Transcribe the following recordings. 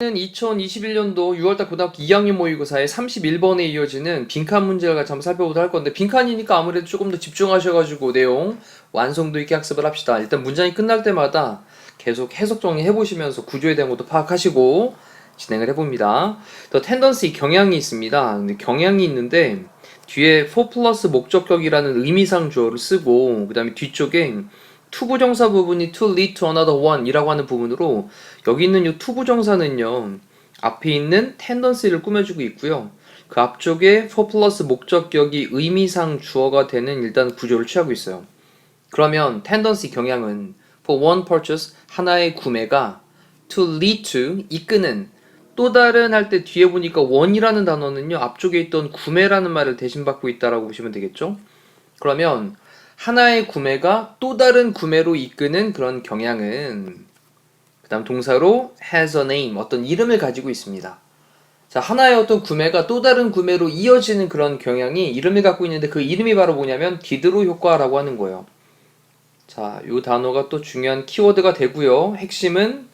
는 2021년도 6월달 고등학교 2학년 모의고사의 31번에 이어지는 빈칸 문제를 같이 한번 살펴보도록 할 건데 빈칸이니까 아무래도 조금 더 집중하셔가지고 내용 완성도 있게 학습을 합시다. 일단 문장이 끝날 때마다 계속 해석 정리해 보시면서 구조에 대한 것도 파악하시고 진행을 해봅니다. 더 텐던시 경향이 있습니다. 근데 경향이 있는데 뒤에 for 플러스 목적격이라는 의미상 주어를 쓰고 그 다음에 뒤쪽에 투부정사 부분이 to lead to another one 이라고 하는 부분으로 여기 있는 이 투부정사는요 앞에 있는 tendency를 꾸며주고 있고요. 그 앞쪽에 for 플러스 목적격이 의미상 주어가 되는 일단 구조를 취하고 있어요. 그러면 tendency 경향은 for one purchase 하나의 구매가 to lead to 이끄는 또 다른 할 때 뒤에 보니까 one이라는 단어는요 앞쪽에 있던 구매라는 말을 대신 받고 있다라고 보시면 되겠죠 그러면 하나의 구매가 또 다른 구매로 이끄는 그런 경향은 그다음 동사로 has a name 어떤 이름을 가지고 있습니다. 자, 하나의 어떤 구매가 또 다른 구매로 이어지는 그런 경향이 이름을 갖고 있는데 그 이름이 바로 뭐냐면 디드로 효과라고 하는 거예요. 자, 요 단어가 또 중요한 키워드가 되고요. 핵심은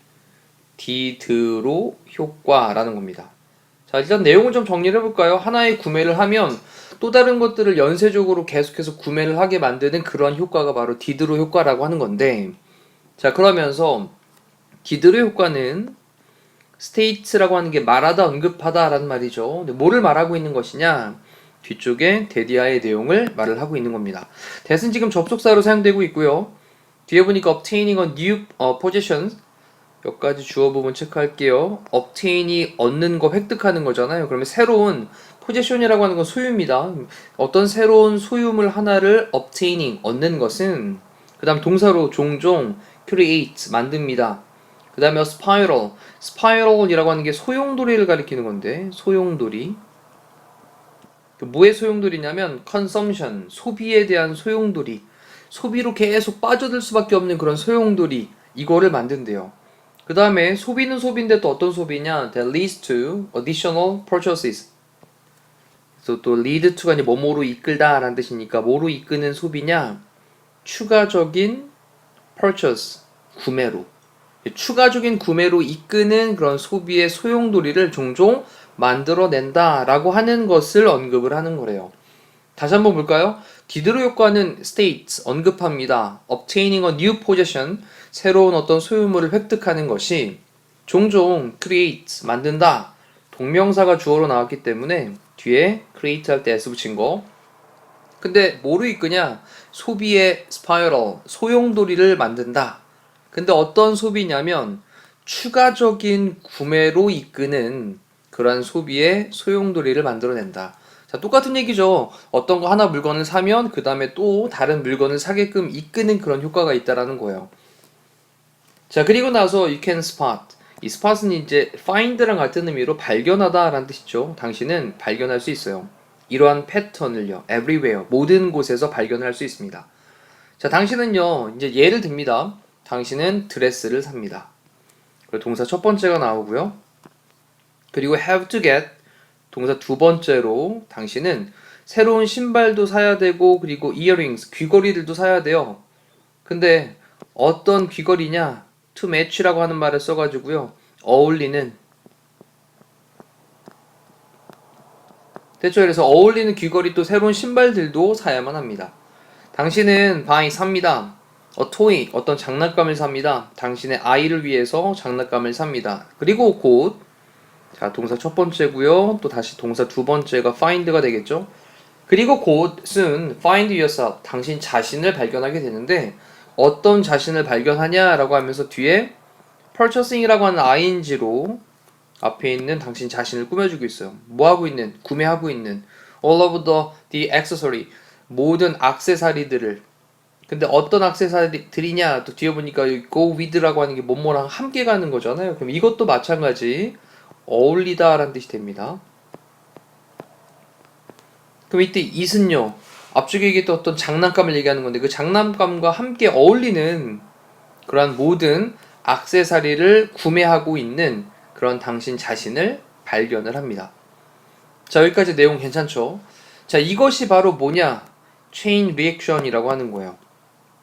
디드로 효과라는 겁니다. 자, 일단 내용을 좀 정리를 해볼까요? 하나의 구매를 하면 또 다른 것들을 연쇄적으로 계속해서 구매를 하게 만드는 그런 효과가 바로 디드로 효과라고 하는 건데, 자, 그러면서 디드로 효과는 state라고 하는 게 말하다, 언급하다라는 말이죠. 근데 뭐를 말하고 있는 것이냐? 뒤쪽에 데디아의 내용을 말을 하고 있는 겁니다. 대은 지금 접속사로 사용되고 있고요. 뒤에 보니까 obtaining a new 어, position 여기까지 주어 부분 체크할게요. obtain이 얻는 거, 획득하는 거잖아요. 그러면 새로운 포지션이라고 하는 건 소유입니다. 어떤 새로운 소유물 하나를 obtaining, 얻는 것은 그 다음 동사로 종종 create, 만듭니다. 그 다음에 spiral, spiral이라고 하는 게 소용돌이를 가리키는 건데 소용돌이 그 뭐의 소용돌이냐면 consumption, 소비에 대한 소용돌이 소비로 계속 빠져들 수밖에 없는 그런 소용돌이 이거를 만든대요. 그 다음에 소비는 소비인데 또 어떤 소비냐? That leads to additional purchases. 그래서 또 lead to가 이제 뭐뭐로 이끌다 라는 뜻이니까 뭐로 이끄는 소비냐? 추가적인 purchase, 구매로. 추가적인 구매로 이끄는 그런 소비의 소용돌이를 종종 만들어낸다 라고 하는 것을 언급을 하는 거래요. 다시 한번 볼까요? 디드로 효과는 state, 언급합니다. obtaining a new possession, 새로운 어떤 소유물을 획득하는 것이 종종 create, 만든다. 동명사가 주어로 나왔기 때문에 뒤에 create 할 때 s 붙인 거. 근데 뭐로 이끄냐? 소비의 spiral, 소용돌이를 만든다. 근데 어떤 소비냐면 추가적인 구매로 이끄는 그러한 소비의 소용돌이를 만들어낸다. 자, 똑같은 얘기죠. 어떤 거 하나 물건을 사면 그 다음에 또 다른 물건을 사게끔 이끄는 그런 효과가 있다라는 거예요. 자, 그리고 나서 you can spot. 이 spot은 이제 find랑 같은 의미로 발견하다라는 뜻이죠. 당신은 발견할 수 있어요. 이러한 패턴을요. everywhere. 모든 곳에서 발견할 수 있습니다. 자, 당신은요. 이제 예를 듭니다. 당신은 드레스를 삽니다. 그리고 동사 첫 번째가 나오고요. 그리고 have to get 동사 두 번째로 당신은 새로운 신발도 사야 되고 그리고 earrings 귀걸이들도 사야 돼요. 근데 어떤 귀걸이냐? To match라고 하는 말을 써가지고요. 어울리는 대체 그래서 어울리는 귀걸이 또 새로운 신발들도 사야만 합니다. 당신은 buy 삽니다. a toy 어떤 장난감을 삽니다. 당신의 아이를 위해서 장난감을 삽니다. 그리고 곧 자, 동사 첫 번째고요. 또 다시 동사 두 번째가 find가 되겠죠. 그리고 곧 soon find yourself 당신 자신을 발견하게 되는데 어떤 자신을 발견하냐라고 하면서 뒤에 purchasing이라고 하는 ing로 앞에 있는 당신 자신을 꾸며주고 있어요. 뭐 하고 있는? 구매하고 있는 all of the, the accessory 모든 악세사리들을 근데 어떤 악세사리들이냐 또 뒤에 보니까 go with라고 하는 게 뭐뭐랑 함께 가는 거잖아요. 그럼 이것도 마찬가지 어울리다라는 뜻이 됩니다. 그럼 이때 it은요. 앞쪽에 얘기했던 어떤 장난감을 얘기하는 건데 그 장난감과 함께 어울리는 그러한 모든 악세사리를 구매하고 있는 그런 당신 자신을 발견을 합니다. 자 여기까지 내용 괜찮죠? 자, 이것이 바로 뭐냐? chain reaction이라고 하는 거예요.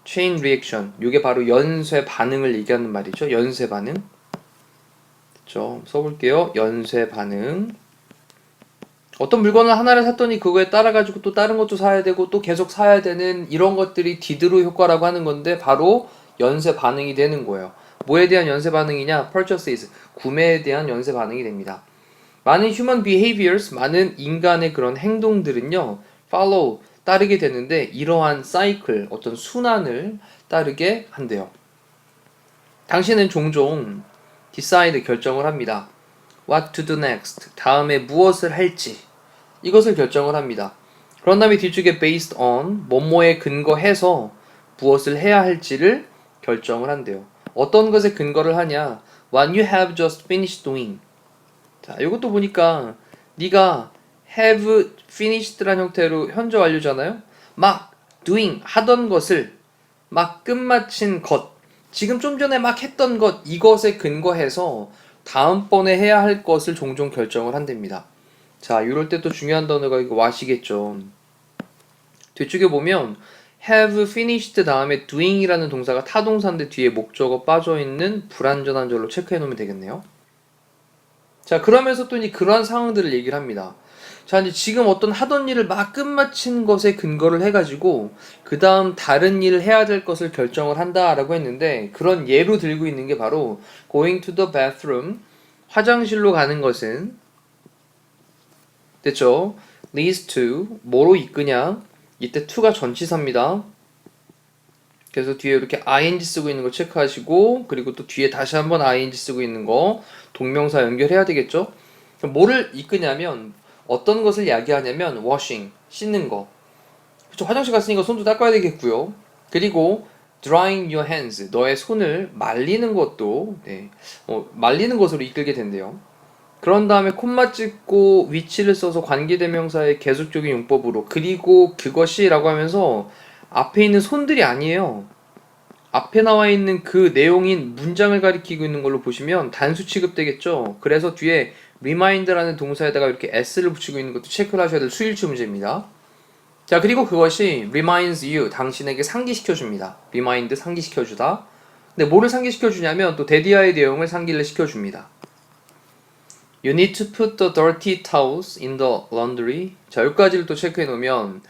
chain reaction. 이게 바로 연쇄 반응을 얘기하는 말이죠. 연쇄 반응. 그렇죠? 써볼게요. 연쇄 반응. 어떤 물건을 하나를 샀더니 그거에 따라 가지고 또 다른 것도 사야 되고 또 계속 사야 되는 이런 것들이 디드로 효과라고 하는 건데 바로 연쇄 반응이 되는 거예요. 뭐에 대한 연쇄 반응이냐? purchases. 구매에 대한 연쇄 반응이 됩니다. 많은 human behaviors, 많은 인간의 그런 행동들은요, follow, 따르게 되는데 이러한 사이클, 어떤 순환을 따르게 한대요. 당신은 종종 decide 결정을 합니다. what to do next, 다음에 무엇을 할지 이것을 결정을 합니다. 그런 다음에 뒤쪽에 based on, 뭐뭐에 근거해서 무엇을 해야 할지를 결정을 한대요. 어떤 것에 근거를 하냐? What you have just finished doing. 자, 이것도 보니까 네가 have finished라는 형태로 현재 완료잖아요. 막 doing 하던 것을 막 끝마친 것. 지금 좀 전에 막 했던 것 이것에 근거해서 다음번에 해야 할 것을 종종 결정을 한답니다. 자, 이럴 때 또 중요한 단어가 이거 what이겠죠. 뒤쪽에 보면 have finished 다음에 doing이라는 동사가 타동사인데 뒤에 목적어 빠져 있는 불완전한 절로 체크해 놓으면 되겠네요. 자, 그러면서 또 이제 그러한 상황들을 얘기를 합니다. 자, 이제 지금 어떤 하던 일을 막 끝마친 것에 근거를 해가지고, 그 다음 다른 일을 해야 될 것을 결정을 한다라고 했는데, 그런 예로 들고 있는 게 바로, going to the bathroom, 화장실로 가는 것은, 됐죠? leads to, 뭐로 이끄냐? 이때 to가 전치사입니다. 그래서 뒤에 이렇게 ing 쓰고 있는 거 체크하시고 그리고 또 뒤에 다시 한번 ing 쓰고 있는 거 동명사 연결해야 되겠죠? 뭐를 이끄냐면 어떤 것을 야기하냐면 washing 씻는 거. 그쵸 화장실 갔으니까 손도 닦아야 되겠고요. 그리고 drying your hands 너의 손을 말리는 것도 네, 어, 말리는 것으로 이끌게 된대요. 그런 다음에 콤마 찍고 위치를 써서 관계대명사의 계속적인 용법으로 그리고 그것이라고 하면서 앞에 있는 손들이 아니에요. 앞에 나와 있는 그 내용인 문장을 가리키고 있는 걸로 보시면 단수 취급되겠죠. 그래서 뒤에 remind라는 동사에다가 이렇게 s를 붙이고 있는 것도 체크를 하셔야 될 수일치 문제입니다. 자, 그리고 그것이 reminds you, 당신에게 상기시켜 줍니다. remind 상기시켜 주다. 근데 뭐를 상기시켜 주냐면 또 데디아의 내용을 상기를 시켜 줍니다. You need to put the dirty towels in the laundry. 자, 여기까지를 또 체크해 놓으면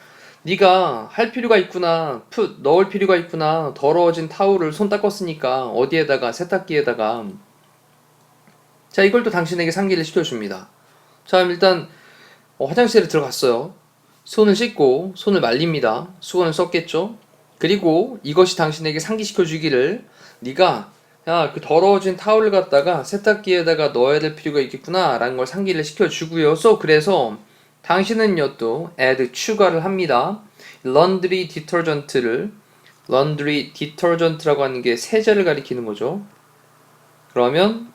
네가 할 필요가 있구나, put 넣을 필요가 있구나. 더러워진 타올을 손 닦았으니까 어디에다가 세탁기에다가 자, 이걸 또 당신에게 상기를 시켜 줍니다. 자, 일단 어, 화장실에 들어갔어요. 손을 씻고 손을 말립니다. 수건을 썼겠죠. 그리고 이것이 당신에게 상기시켜 주기를 네가 야, 그 더러워진 타올을 갖다가 세탁기에다가 넣어야 될 필요가 있겠구나 라는 걸 상기를 시켜주고요. so, 그래서 당신은요 또 add 추가를 합니다. laundry detergent를 laundry detergent라고 하는 게 세제를 가리키는 거죠. 그러면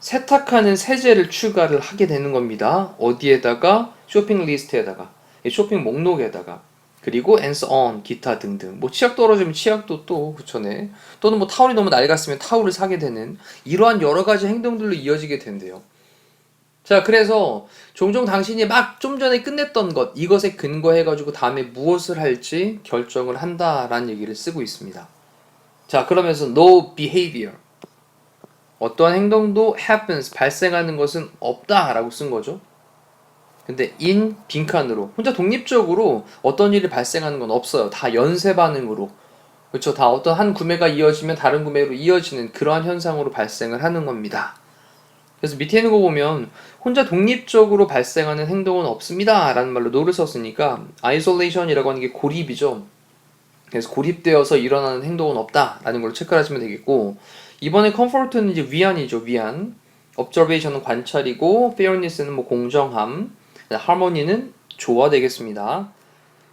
세탁하는 세제를 추가를 하게 되는 겁니다. 어디에다가 쇼핑 리스트에다가 쇼핑 목록에다가 그리고 and so on 기타 등등 뭐 치약 떨어지면 치약도 또 붙여내 또는 뭐 타올이 너무 낡았으면 타올을 사게 되는 이러한 여러 가지 행동들로 이어지게 된대요. 자 그래서 종종 당신이 막 좀 전에 끝냈던 것 이것에 근거해 가지고 다음에 무엇을 할지 결정을 한다라는 얘기를 쓰고 있습니다. 자 그러면서 no behavior 어떠한 행동도 happens 발생하는 것은 없다라고 쓴 거죠. 근데 in 빈칸으로 혼자 독립적으로 어떤 일이 발생하는 건 없어요. 다 연쇄 반응으로 그렇죠. 다 어떤 한 구매가 이어지면 다른 구매로 이어지는 그러한 현상으로 발생을 하는 겁니다. 그래서 밑에 있는 거 보면 혼자 독립적으로 발생하는 행동은 없습니다. 라는 말로 no를 썼으니까 isolation이라고 하는 게 고립이죠. 그래서 고립되어서 일어나는 행동은 없다. 라는 걸로 체크를 하시면 되겠고 이번에 comfort는 이제 위안이죠. 위안. observation은 관찰이고 fairness는 뭐 공정함. Harmony는 조화 되겠습니다.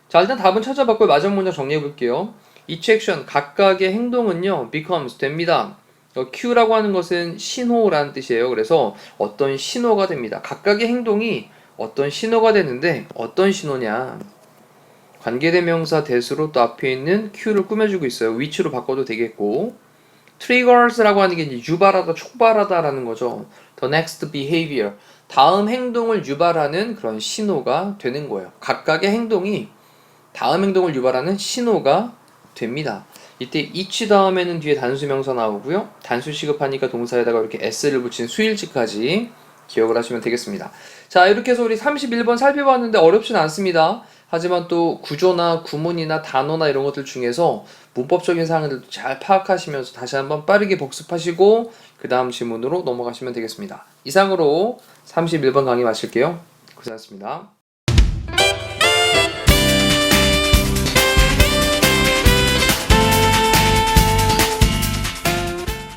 자 일단 답은 찾아봤고요. 마지막 문장 정리해 볼게요. each action 각각의 행동은요 becomes 됩니다. 어, cue라고 하는 것은 신호라는 뜻이에요. 그래서 어떤 신호가 됩니다. 각각의 행동이 어떤 신호가 되는데 어떤 신호냐? 관계대명사 대수로 또 앞에 있는 cue를 꾸며주고 있어요. which로 바꿔도 되겠고 triggers라고 하는 게 이제 유발하다, 촉발하다라는 거죠. the next behavior 다음 행동을 유발하는 그런 신호가 되는 거예요. 각각의 행동이 다음 행동을 유발하는 신호가 됩니다. 이때 each 다음에는 뒤에 단수 명사 나오고요. 단수 시급하니까 동사에다가 이렇게 s를 붙인 수일치까지 기억을 하시면 되겠습니다. 자, 이렇게 해서 우리 31번 살펴봤는데 어렵진 않습니다. 하지만 또 구조나 구문이나 단어나 이런 것들 중에서 문법적인 사항들도 잘 파악하시면서 다시 한번 빠르게 복습하시고 그 다음 질문으로 넘어가시면 되겠습니다. 이상으로 31번 강의 마칠게요. 고생하셨습니다.